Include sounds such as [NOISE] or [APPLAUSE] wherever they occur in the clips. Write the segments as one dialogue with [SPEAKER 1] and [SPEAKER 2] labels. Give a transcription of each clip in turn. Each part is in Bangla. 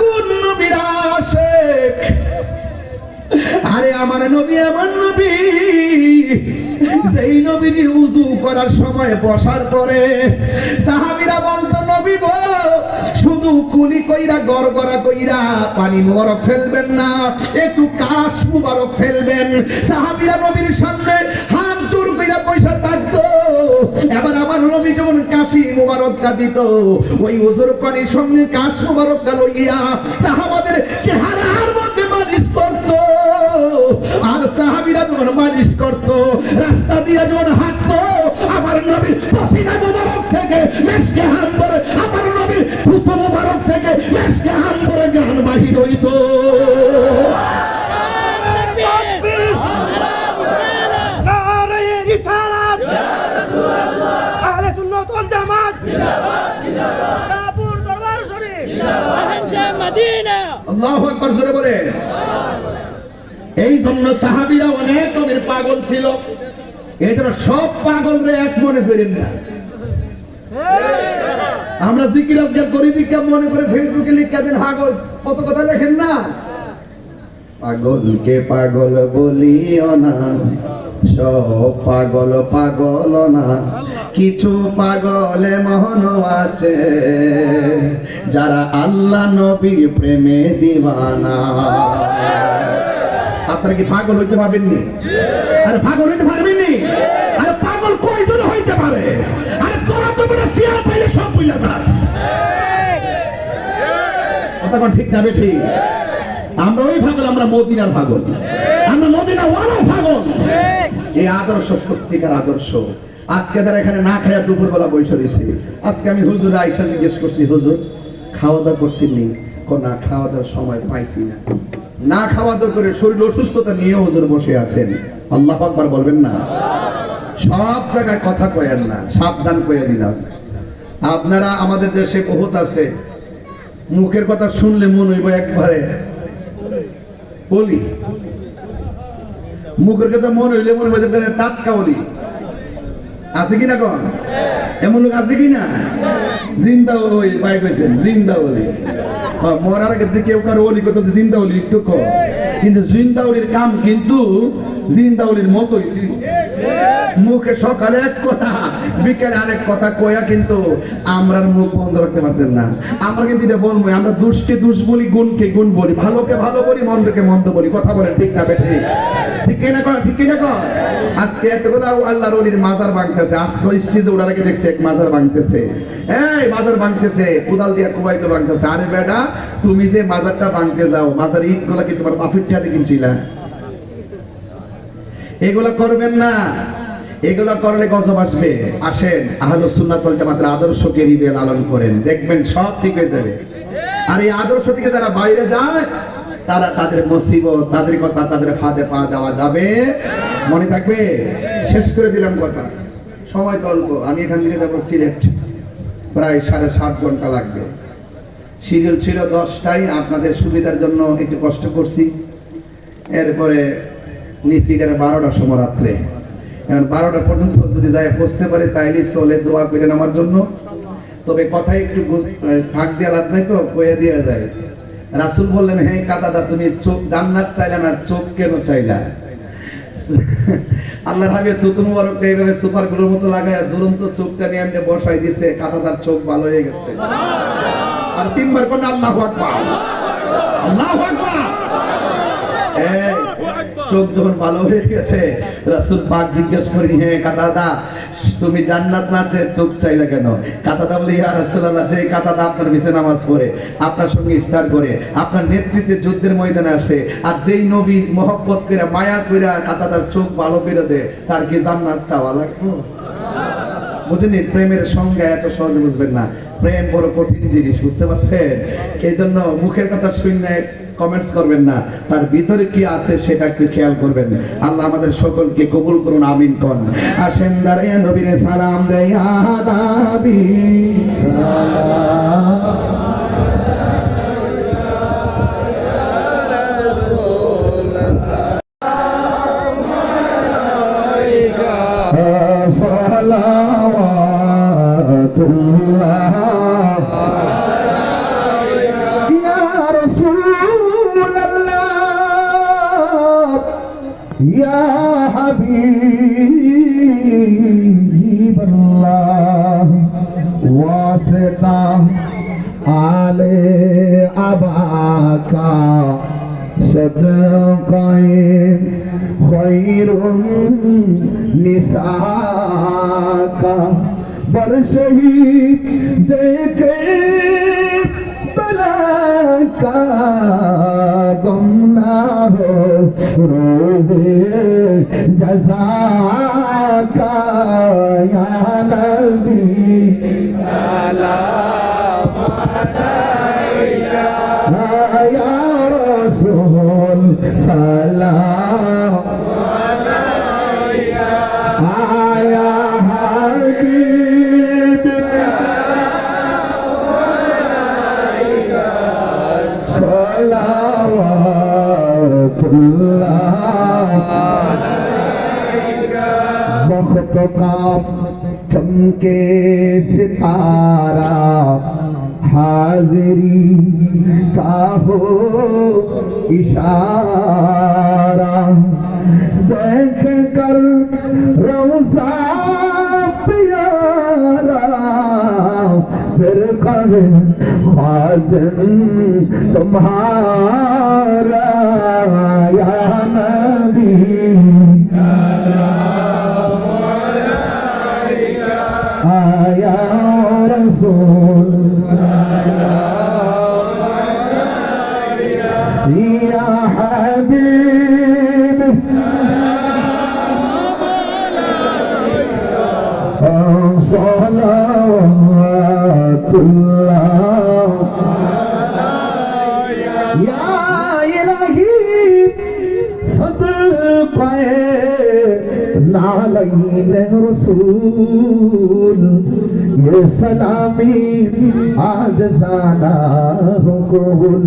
[SPEAKER 1] কোন নবীর আশেক আরে আমার নবী আমার নবী। উজু করার সময় বসার পরে সাহাবীরা বলতো, নবী গো, শুধু কুলি কইরা, গড়গড়া কইরা পানি মুবারক ফেলবেন না, একটু কাশ মুবারক ফেলবেন। সাহাবীরা নবীর সামনে কাশি মুবারকটা দিত ওই উজুর পানির সঙ্গে কাশ মুবারকটা লইয়া সাহাবাদের চেহারার মধ্যে মালিশ করতো। আর সাহাবীরা যখন মালিশ করতো, রাস্তা দিয়ে যখন হাঁটত, আমার নবীর পসিনা মুবারক থেকে মেশকে হাত করে আমার নবীর পুত জন্য সাহাবীরা অনেক রকমের পাগল ছিল। এই জন্য সব পাগলরে এক মনে করেন না। আমরা জিকির আজকাল করি দিকে মনে করে ফেসবুকে লিখা দেন, পাগল, কত কথা লেখেন না? পাগলকে পাগল বলিও না, সব পাগল পাগল না। কিছু পাগলে মহন আছে, যারা আল্লাহ নবীর প্রেমে দিওয়ানা আপনারা কি পাগল হইতে পারবেননি? আরে পাগল হইতে পারবেননি? আরে পাগল কয়জন হইতে পারে? আরে তোরা তো বেটা শিয়াল পাইলে সব বুঝলা যাস। কথা কোন ঠিক না ঠিক? আমরা ওই পাগল, আমরা মদিনার পাগল। আমরা মদিনা ওয়ালা পাগল। এই আদর্শ, সত্যিকার আদর্শ। আজকে যারা এখানে না খায়া দুপুরবেলা বসে রয়েছে, আজকে আমি হুজুর আইসা জিজ্ঞেস করছি, হুজুর খাওয়া দাওয়া করছি নি না খাওয়া দাওয়ার সময় পাইছি না। না খাওয়া দাওয়া করে শরীর অসুস্থতা নিয়ে হুজুর বসে আছেন। আল্লাহ আকবার বলবেন না। সব জায়গায় কথা কয়েন না, সাবধান কয়ে দিলাম আপনারা আমাদের দেশে বহুত আছে। মুখের কথা শুনলে মন হইব একবারে। বলি। মুখের কথা মন হইলে মনে হইবে টাটকা বলি। আছে কিনা কন? এমন লোক আছে কিনা? জিন্দা ওই পাই কইছেন, জিন্দা ওলি। মরার আগে কেউ কারও ওলি কত জিন্দা ওলি একটু কিন্তু জিন্দা ওলির কাম কিন্তু জিন্দা ওলির মতোই মুখে সকালে এক কথা, বিকেলে আরেক কথা কয়া কিন্তু আমরা মুখ বন্ধ রাখতে পারতেন না। আমরা কিন্তু এটা বলব, আমরা দুষ্কে দুষ বলি, গুণকে গুণ বলি, ভালোকে ভালো বলি, মন্দকে মন্দ বলি, কথা বলেন ঠিক না বেঠি? ঠিক কিনা কর ঠিক কিনা কর আজকে এতগুলো আল্লাহর ওলির মাজার ভাঙতেছে আজকে স্টেজে ওঠার আগে দেখছি এক মাজার ভাঙতেছে। এই, মাজার ভাঙতেছে, কোদাল দিয়া কুবাইতে ভাঙতেছে। আরে বেটা, তুমি যে মাজারটা ভাঙতে যাও, মাজার ইটগুলা কি তোমার বাফির ঠাতে কিনছিলা? এগুলা করবেন না। এগুলা করলে গজব আসবে। আসেন আহলুস সুন্নাত ওয়াল জামাতের আদর্শকে হৃদয়ে লালন করেন। দেখবেন সব ঠিক হয়ে যাবে। আর এই আদর্শ থেকে যারা বাইরে যায়, তারা তাদের মুসিবত, তাদের কথা, তাদের ফাঁদে পা দেওয়া যাবে। মনে থাকবে? শেষ করে দিলাম কথা। সময় তো অল্প। আমি এখান থেকে যাব সিলেট। প্রায় সাড়ে সাত ঘণ্টা লাগবে। সিরিয়াল ছিল দশটায়। আপনাদের সুবিধার জন্য একটু কষ্ট করছি। এরপরে গেলে বারোটার সময় রাত্রে। এখন বারোটা পর্যন্ত যদি যায় পৌঁছতে পারে, তাইলে চলে দোয়া করেন আমার জন্য। তবে কথাই একটু ফাঁক লাভ নাই তো কয়ে দিয়ে যায়। রাসুল বললেন হ্যাঁ কাদাদা, তুমি চোখ জান্নাত চাইলা না, চোখ কেন চাইলা? [LAUGHS] আল্লাহ ভাবে তুতু মুবারক এইভাবে সুপারগুলোর মতো লাগায় ঝুলন্ত চোখটা নিয়ে এমনি বসাই দিছে। কাদাদার চোখ ভালো হয়ে গেছে। আর তিনবার কোন আল্লাহ আকবার আল্লাহ আকবার। চোখ যখন ভালো হয়ে গেছে, রাসুল পাক জিজ্ঞেস করি হ্যাঁ কাতাদা, তুমি জান্নাত না চেয়ে চোখ চাইলে কেন? কাতাদা বলে, ইয়া রাসূলুল্লাহ, যে কাতাদা আপনার মিশে নামাজ পড়ে, আপনার সঙ্গে ইফতার করে, আপনার নেতৃত্বে যুদ্ধের ময়দানে আসে, আর যেই নবী মহব্বত করে, মায়া করে কাতাদার চোখ ভালো করে দেয়, তার কি জান্নাত চাওয়া লাগবে? বুঝেনি, প্রেমের সংজ্ঞা এত সহজে বুঝবেন না। প্রেম বড় কঠিন জিনিস, বুঝতে পারছেন? এই জন্য মুখের কথা শুনলে কমেন্টস করবেন না। তার ভিতরে কি আছে সেটা একটু খেয়াল করবেন। আল্লাহ আমাদের সকলকে কবুল করুন, আমিন কন। আসেন দারে নবীরে সালাম দেয়, আদাবি। সালাম ابا کا صدقائے خیر نساء کا برش ہی دیکھے بلا کا گم نہ ہو روز جزا کا چمکے ستارہ حاضری کا ہو اشارہ۔ دیکھ کر روزہ پیارا، پھر کہے خادم تمہارا۔ عليه رسول یہ سلامی آج زادہ حکول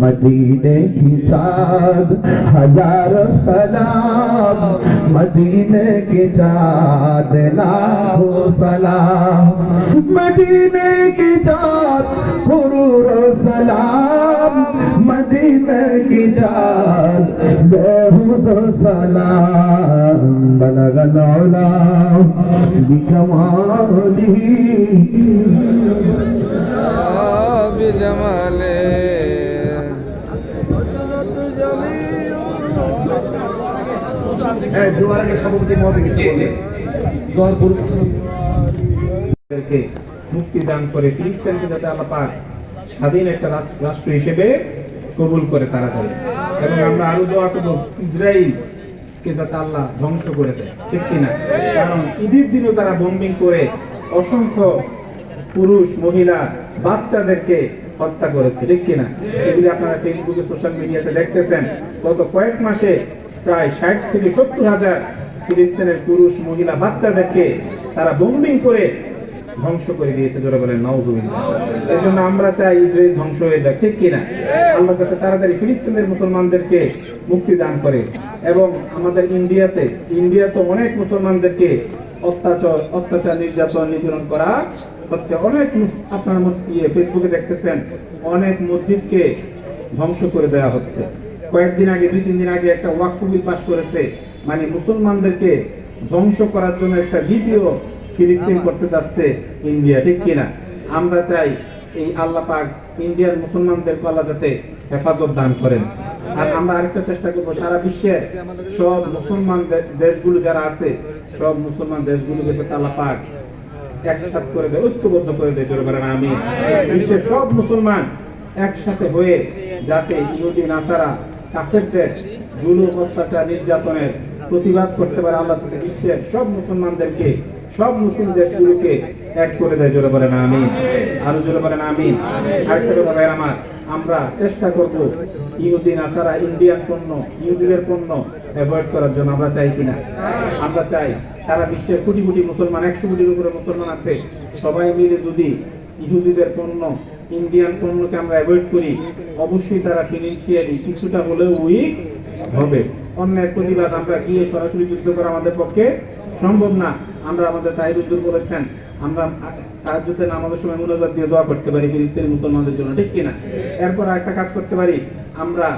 [SPEAKER 1] مدینے کی چاد ہزار سلام مدینے کی چاد لاہو سلام مدینے کی چاد خرور سلام مدینے کی چاد سلام بلغ العلا بكماله
[SPEAKER 2] মুক্তি দান করে ফিলিস্তিনকে যাতে আল্লাহ স্বাধীন একটা রাষ্ট্র হিসেবে কবুল করে তাড়াতাড়ি। এবং আমরা আরও দোয়া করব ইসরায়েল কে যাতে আল্লাহ ধ্বংস করে দেয়। ঠিক কিনা? কারণ ঈদের দিনও তারা বোম্বিং করে অসংখ্য পুরুষ, মহিলা, বাচ্চাদেরকে হত্যা করেছে। ঠিক কিনা? এগুলি আপনারা ফেসবুকে সোশ্যাল মিডিয়াতে দেখতেছেন, গত কয়েক মাসে প্রায় ষাট থেকে সত্তর হাজার ফিলিস্তিনের পুরুষ, মহিলা, বাচ্চাদেরকে তারা বোম্বিং করে ধ্বংস করে দিয়েছে জোরে বলেন নওজুবিল্লাহ এই জন্য আমরা চাই ইসরায়েল ধ্বংস হয়ে যাক, ঠিক কিনা? আল্লাহ যাতে তাড়াতাড়ি ফিলিস্তিনের মুসলমানদেরকে মুক্তি দান করে। এবং আমাদের ইন্ডিয়াতে ইন্ডিয়াতে অনেক মুসলমানদেরকে অত্যাচার অত্যাচার নির্যাতন, নিপীড়ন করা হচ্ছে। অনেক আপনার ইয়ে ফেসবুকে দেখতেছেন, অনেক মসজিদকে ধ্বংস করে দেওয়া হচ্ছে। কয়েকদিন আগে, দুই, তিন দিন আগে একটা ওয়াক্ফ বিল পাশ করেছে। মানে মুসলমানদেরকে ধ্বংস করার জন্য একটা দ্বিতীয় ফিলিস্তিন করতে যাচ্ছে ইন্ডিয়া ঠিক কিনা? আমরা চাই এই আল্লাহ পাক ইন্ডিয়ার মুসলমানদেরকে আল্লাহ যাতে হেফাজত দান করেন। আর আমরা আরেকটা চেষ্টা করব সারা বিশ্বের সব মুসলমান দেশগুলো যারা আছে সব মুসলমান দেশগুলোকে যাতে আল্লাহ পাক একসাথে করে দেয় ঐক্যবদ্ধ করে দেয় জোরে আমি বিশ্বের সব মুসলমান একসাথে হয়ে যাতে ইহুদি নাসারা কাফেরদের জুলুম অত্যাচার নির্যাতনের প্রতিবাদ করতে পারে আল্লাহ থেকে বিশ্বের সব মুসলমানদেরকে সব মুসলিম দেশগুলোকে এক করে দেয় জোরে বলেন আমি আরও জোরে বলেন আমি আরেকটা কথা ভাই আমার আমরা চেষ্টা করব ইহুদি নাসারা ইন্ডিয়ান পণ্য ইহুদিদের পণ্য অ্যাভয়েড করার জন্য আমরা চাই কিনা? আমরা চাই সারা বিশ্বের কোটি কোটি মুসলমান একশো কোটির উপরে মুসলমান আছে। সবাই মিলে যদি ইহুদিদের পণ্য ইন্ডিয়ান পণ্যকে আমরা অ্যাভয়েড করি অবশ্যই তারা ফিনান্সিয়ালি কিছুটা হলেও উইক হবে। অন্যের প্রতিবাদ আমরা গিয়ে সরাসরি যুদ্ধ করা আমাদের পক্ষে সম্ভব না। আমরা আমাদের তাইরুদ্দুর বলেছেন আমরা তার যুদ্ধে নামাজের সময় মুনাজাত দিয়ে দোয়া করতে পারি ফিলিস্তিনি মুসলমানদের জন্য ঠিক কিনা? এরপর একটা কাজ করতে পারি আমরা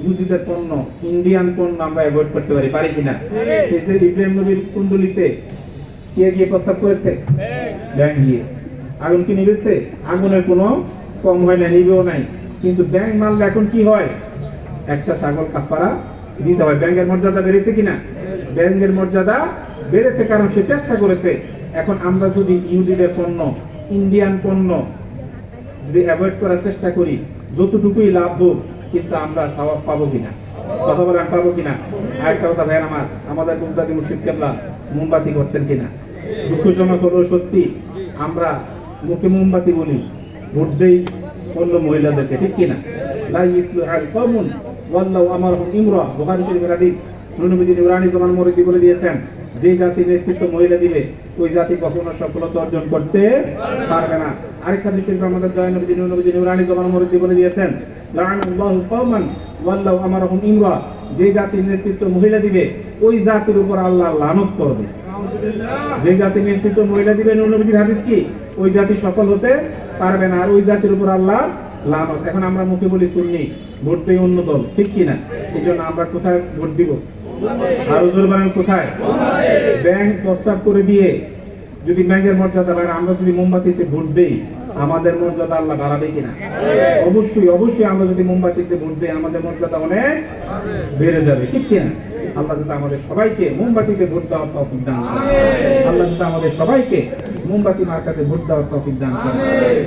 [SPEAKER 2] ইহুদিদের পণ্য ইন্ডিয়ান পণ্য আমরা অ্যাভয়েড করতে পারি পারি কিনা? ইব্রাহিম নবীর কুণ্ডলিতে কে গিয়ে প্রস্তাব করেছে? ব্যাংক গিয়ে। আগুন কি নিবেছে আগুনের কোনো কম হয় না নিবেও নাই। কিন্তু ব্যাংক মারলে এখন কি হয়? একটা ছাগল কাপড়া দিতে হয় ব্যাংকের মর্যাদা বেড়েছে কিনা? ব্যাংকের মর্যাদা বেড়েছে কারণ সে চেষ্টা করেছে। এখন আমরা যদি ইহুদিদের পণ্য, ইন্ডিয়ান পণ্য যদি অ্যাভয়েড করার চেষ্টা করি, যতটুকুই লাভ হোক, কিন্তু আমরা সওয়াব পাবো কিনা? কথা বলেন, পাবো কিনা? আরেকটা কথা ভাই আমার, আমাদের মুমতাদি মুর্শিদ কেবলা মোমবাতি করতেন কিনা? দুঃখজনক হলো সত্যি আমরা মুখে মোমবাতি বলি, ভোট দেই অন্য মহিলাদেরকে, ঠিক কিনা? লা ইসলু আল কওমুন ওয়াল্লাহু শরীফের বলে দিয়েছেন, যে জাতির নেতৃত্ব মহিলা দিবে, ওই জাতি কখনো সফলতা অর্জন করতে পারবে না। আরেকটা বিষয় আমাদের বলে দিয়েছেন কওমান ওয়াল্লাহু আমারহুম যে জাতির নেতৃত্ব মহিলা দিবে, ওই জাতির উপর আল্লাহ লানত করবে। যে জাতির নেতৃত্ব মহিলা দিবে নবীজির হাদিস কি? ওই জাতি সফল হতে পারবে না, আর ওই জাতির উপর আল্লাহ লানত এখন আমরা মুখে বলি শুননি ভোট অন্য দল, ঠিক কি না? এই জন্য আমরা কোথায় ভোট দিব? কোথায়? ব্যাংক প্রস্তাব করে দিয়ে যদি ব্যাংকের মর্যাদা বাড়ে, আমরা যদি মোমবাতিতে ভোট দেই, আমাদের মর্যাদা আল্লাহ বাড়াবে কিনা? অবশ্যই অবশ্যই আমরা যদি মোমবাতিতে ভোট আমাদের মর্যাদা অনেক বেড়ে যাবে, ঠিক কিনা আল্লাহ যাতে আমাদের সবাইকে মোমবাতিতে ভোট দেওয়ার তৌফিক দান আল্লাহ যাতে আমাদের সবাইকে মোমবাতি মার্কাতে ভোট দেওয়ার তৌফিক দান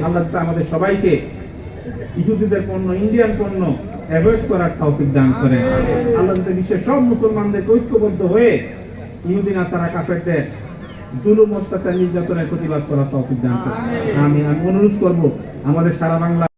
[SPEAKER 2] আল্লাহ যাতে আমাদের সবাইকে ইহুদিদের পণ্য, ইন্ডিয়ান পণ্য অ্যাভয়েড করার তৌফিক দান করে আল্লাহ বিশ্বের সব মুসলমানদের ঐক্যবদ্ধ হয়ে ইহুদি, নাসারা, কাফেরদের জুলুম, অত্যাচার, নির্যাতনের প্রতিবাদ করার তৌফিক দান করে আমি আমি অনুরোধ করব, আমাদের সারা বাংলা